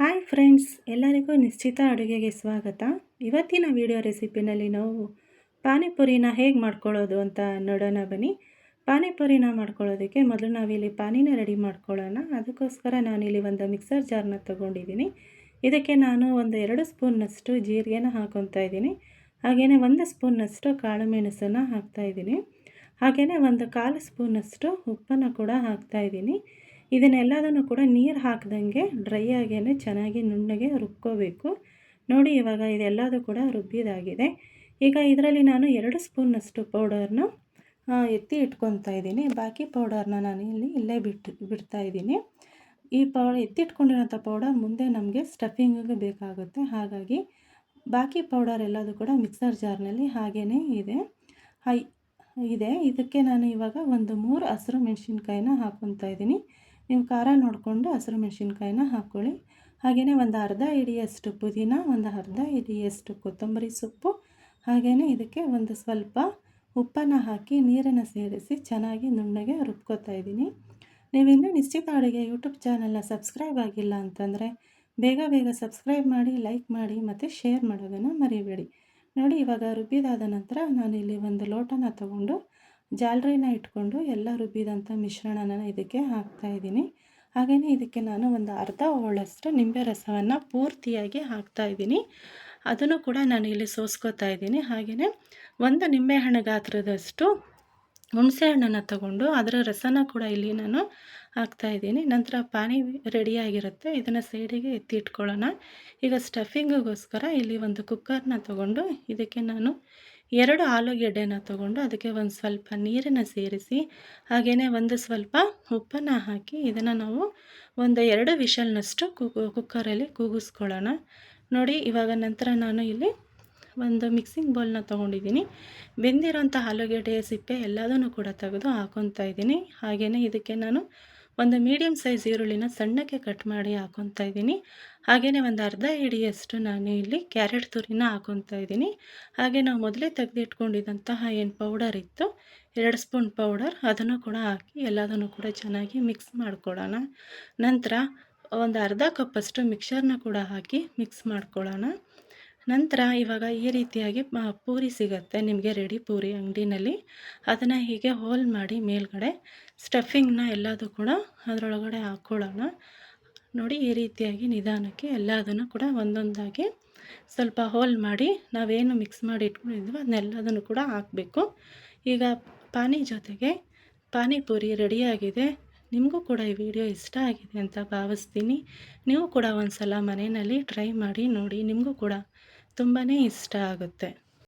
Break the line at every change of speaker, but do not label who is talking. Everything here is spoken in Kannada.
ಹಾಯ್ ಫ್ರೆಂಡ್ಸ್, ಎಲ್ಲರಿಗೂ ನಿಶ್ಚಿತ ಅಡುಗೆಗೆ ಸ್ವಾಗತ. ಇವತ್ತಿನ ವಿಡಿಯೋ ರೆಸಿಪಿನಲ್ಲಿ ನಾವು ಪಾನಿಪುರಿನ ಹೇಗೆ ಮಾಡ್ಕೊಳ್ಳೋದು ಅಂತ ನೋಡೋಣ ಬನ್ನಿ. ಪಾನಿಪುರಿನ ಮಾಡ್ಕೊಳ್ಳೋದಕ್ಕೆ ಮೊದಲು ನಾವಿಲ್ಲಿ ಪಾನಿನ ರೆಡಿ ಮಾಡ್ಕೊಳ್ಳೋಣ. ಅದಕ್ಕೋಸ್ಕರ ನಾನಿಲ್ಲಿ ಒಂದು ಮಿಕ್ಸರ್ ಜಾರ್ನ ತೊಗೊಂಡಿದ್ದೀನಿ. ಇದಕ್ಕೆ ನಾನು ಒಂದು ಎರಡು ಸ್ಪೂನ್ನಷ್ಟು ಜೀರಿಗೆನ ಹಾಕೊತಾ ಇದ್ದೀನಿ. ಹಾಗೆಯೇ ಒಂದು ಸ್ಪೂನ್ನಷ್ಟು ಕಾಳು ಮೆಣಸನ್ನು ಹಾಕ್ತಾಯಿದ್ದೀನಿ ಹಾಗೆಯೇ ಒಂದು ಕಾಲು ಸ್ಪೂನಷ್ಟು ಉಪ್ಪನ್ನು ಕೂಡ ಹಾಕ್ತಾಯಿದ್ದೀನಿ ಇದನ್ನೆಲ್ಲದನ್ನು ಕೂಡ ನೀರು ಹಾಕ್ದಂಗೆ ಡ್ರೈ ಆಗೇ ಚೆನ್ನಾಗಿ ನುಣ್ಣಗೆ ರುಬ್ಕೋಬೇಕು. ನೋಡಿ, ಇವಾಗ ಇದೆಲ್ಲದೂ ಕೂಡ ರುಬ್ಬಿದಾಗಿದೆ. ಈಗ ಇದರಲ್ಲಿ ನಾನು ಎರಡು ಸ್ಪೂನ್ನಷ್ಟು ಪೌಡರ್ನ ಎತ್ತಿ ಇಟ್ಕೊತಾ ಇದ್ದೀನಿ. ಬಾಕಿ ಪೌಡರ್ನ ನಾನು ಇಲ್ಲಿ ಇಲ್ಲೇ ಬಿಟ್ಟು ಬಿಡ್ತಾ ಇದ್ದೀನಿ. ಈ ಪೌ, ಎತ್ತಿಟ್ಕೊಂಡಿರೋಂಥ ಪೌಡರ್ ಮುಂದೆ ನಮಗೆ ಸ್ಟಫಿಂಗಿಗೆ ಬೇಕಾಗುತ್ತೆ. ಹಾಗಾಗಿ ಬಾಕಿ ಪೌಡರ್ ಎಲ್ಲದು ಕೂಡ ಮಿಕ್ಸರ್ ಜಾರ್ನಲ್ಲಿ ಹಾಗೇ ಇದೆ. ಇದೆ. ಇದಕ್ಕೆ ನಾನು ಇವಾಗ ಒಂದು ಮೂರು ಹಸಿರು ಮೆಣಸಿನ್ಕಾಯಿನ ಹಾಕ್ಕೊತಾ ಇದ್ದೀನಿ. ನೀವು ಖಾರ ನೋಡಿಕೊಂಡು ಹಸಿರು ಮೆಣಸಿನ್ಕಾಯಿನ ಹಾಕ್ಕೊಳ್ಳಿ ಹಾಗೆಯೇ ಒಂದು ಅರ್ಧ ಹಿಡಿಯಷ್ಟು ಪುದೀನ, ಒಂದು ಅರ್ಧ ಹಿಡಿಯಷ್ಟು ಕೊತ್ತಂಬರಿ ಸೊಪ್ಪು. ಹಾಗೆಯೇ ಇದಕ್ಕೆ ಒಂದು ಸ್ವಲ್ಪ ಉಪ್ಪನ್ನು ಹಾಕಿ ನೀರನ್ನು ಸೇರಿಸಿ ಚೆನ್ನಾಗಿ ನುಣ್ಣಗೆ ರುಬ್ಕೋತಾ ಇದ್ದೀನಿ. ನೀವಿನ್ನೂ ನಿಶ್ಚಿತ ಅಡುಗೆ ಯೂಟ್ಯೂಬ್ ಚಾನಲ್ನ ಸಬ್ಸ್ಕ್ರೈಬ್ ಆಗಿಲ್ಲ ಅಂತಂದರೆ ಬೇಗ ಬೇಗ ಸಬ್ಸ್ಕ್ರೈಬ್ ಮಾಡಿ, ಲೈಕ್ ಮಾಡಿ ಮತ್ತು ಶೇರ್ ಮಾಡೋದನ್ನು ಮರಿಬೇಡಿ. ನೋಡಿ ಇವಾಗ ರುಬ್ಬಿದಾದ ನಂತರ ನಾನು ಇಲ್ಲಿ ಒಂದು ಲೋಟನ ತಗೊಂಡು ಜಾಲರಿನ ಇಟ್ಕೊಂಡು ಎಲ್ಲ ರುಬ್ಬಿದಂಥ ಮಿಶ್ರಣನ ಇದಕ್ಕೆ ಹಾಕ್ತಾಯಿದ್ದೀನಿ ಹಾಗೆಯೇ ಇದಕ್ಕೆ ನಾನು ಒಂದು ಅರ್ಧ ಹೋಳಷ್ಟು ನಿಂಬೆ ರಸವನ್ನು ಪೂರ್ತಿಯಾಗಿ ಹಾಕ್ತಾಯಿದ್ದೀನಿ ಅದನ್ನು ಕೂಡ ನಾನು ಇಲ್ಲಿ ಸೋಸ್ಕೋತಾ ಇದ್ದೀನಿ. ಹಾಗೆಯೇ ಒಂದು ನಿಂಬೆಹಣ್ಣು ಗಾತ್ರದಷ್ಟು ಹುಣಸೆ ಹಣ್ಣನ್ನು ತಗೊಂಡು ಅದರ ರಸನ ಕೂಡ ಇಲ್ಲಿ ನಾನು ಹಾಕ್ತಾಯಿದ್ದೀನಿ ನಂತರ ಪಾನಿ ರೆಡಿಯಾಗಿರುತ್ತೆ ಇದನ್ನು ಸೈಡಿಗೆ ಎತ್ತಿ ಇಟ್ಕೊಳ್ಳೋಣ. ಈಗ ಸ್ಟಫಿಂಗಿಗೋಸ್ಕರ ಇಲ್ಲಿ ಒಂದು ಕುಕ್ಕರ್ನ ತಗೊಂಡು ಇದಕ್ಕೆ ನಾನು ಎರಡು ಆಲೂಗೆಡ್ಡೆನ ತಗೊಂಡು ಅದಕ್ಕೆ ಒಂದು ಸ್ವಲ್ಪ ನೀರನ್ನು ಸೇರಿಸಿ ಹಾಗೇ ಒಂದು ಸ್ವಲ್ಪ ಉಪ್ಪನ್ನು ಹಾಕಿ ಇದನ್ನು ನಾವು ಒಂದು ಎರಡು ವಿಷಲ್ನಷ್ಟು ಕುಕ್ಕರಲ್ಲಿ ಕೂಗಿಸ್ಕೊಳ್ಳೋಣ. ನೋಡಿ ಇವಾಗ ನಂತರ ನಾನು ಇಲ್ಲಿ ಒಂದು ಮಿಕ್ಸಿಂಗ್ ಬೌಲ್ನ ತೊಗೊಂಡಿದ್ದೀನಿ. ಬೆಂದಿರೋಂಥ ಆಲೂಗೆಡ್ಡೆ, ಸಿಪ್ಪೆ ಎಲ್ಲದನ್ನು ಕೂಡ ತೆಗೆದು ಹಾಕೊತಾ ಇದ್ದೀನಿ. ಹಾಗೆಯೇ ಇದಕ್ಕೆ ನಾನು ಒಂದು ಮೀಡಿಯಮ್ ಸೈಜ್ ಈರುಳ್ಳಿನ ಸಣ್ಣಕ್ಕೆ ಕಟ್ ಮಾಡಿ ಹಾಕೊತಾ ಇದ್ದೀನಿ. ಹಾಗೆಯೇ ಒಂದು ಅರ್ಧ ಹಿಡಿಯಷ್ಟು ನಾನು ಇಲ್ಲಿ ಕ್ಯಾರೆಟ್ ತುರಿನ ಹಾಕೊತಾ ಇದ್ದೀನಿ. ಹಾಗೆ ನಾವು ಮೊದಲೇ ತೆಗೆದಿಟ್ಕೊಂಡಿದ್ದಂತಹ ಏನು ಪೌಡರ್ ಇತ್ತು, ಎರಡು ಸ್ಪೂನ್ ಪೌಡರ್ ಅದನ್ನು ಕೂಡ ಹಾಕಿ ಎಲ್ಲದನ್ನು ಕೂಡ ಚೆನ್ನಾಗಿ ಮಿಕ್ಸ್ ಮಾಡ್ಕೊಳ್ಳೋಣ. ನಂತರ ಒಂದು ಅರ್ಧ ಕಪ್ಪಷ್ಟು ಮಿಕ್ಸರ್ನ ಕೂಡ ಹಾಕಿ ಮಿಕ್ಸ್ ಮಾಡ್ಕೊಳ್ಳೋಣ. ನಂತರ ಇವಾಗ ಈ ರೀತಿಯಾಗಿ ಪೂರಿ ಸಿಗುತ್ತೆ. ನಿಮಗೆ ರೆಡಿ ಪೂರಿ ಅಂಗಡಿನಲ್ಲಿ. ಅದನ್ನು ಹೀಗೆ ಹೋಲ್ ಮಾಡಿ ಮೇಲ್ಗಡೆ ಸ್ಟಫಿಂಗ್ನ ಎಲ್ಲದೂ ಕೂಡ ಅದರೊಳಗಡೆ ಹಾಕ್ಕೊಳ್ಳೋಣ ನೋಡಿ, ಈ ರೀತಿಯಾಗಿ ನಿಧಾನಕ್ಕೆ ಎಲ್ಲದನ್ನು ಕೂಡ ಒಂದೊಂದಾಗಿ ಸ್ವಲ್ಪ ಹೋಲ್ ಮಾಡಿ ನಾವೇನು ಮಿಕ್ಸ್ ಮಾಡಿ ಇಟ್ಕೊಂಡಿದ್ವೋ ಅದನ್ನೆಲ್ಲದನ್ನು ಕೂಡ ಹಾಕಬೇಕು. ಈಗ ಪಾನಿ ಜೊತೆಗೆ ಪಾನಿಪುರಿ ರೆಡಿಯಾಗಿದೆ. ನಿಮಗೂ ಕೂಡ ಈ ವಿಡಿಯೋ ಇಷ್ಟ ಆಗಿದೆ ಅಂತ ಭಾವಿಸ್ತೀನಿ. ನೀವು ಕೂಡ ಒಂದು ಸಲ ಮನೆಯಲ್ಲಿ ಟ್ರೈ ಮಾಡಿ ನೋಡಿ, ನಿಮಗೂ ಕೂಡ ತುಂಬಾ ಇಷ್ಟ ಆಗುತ್ತೆ.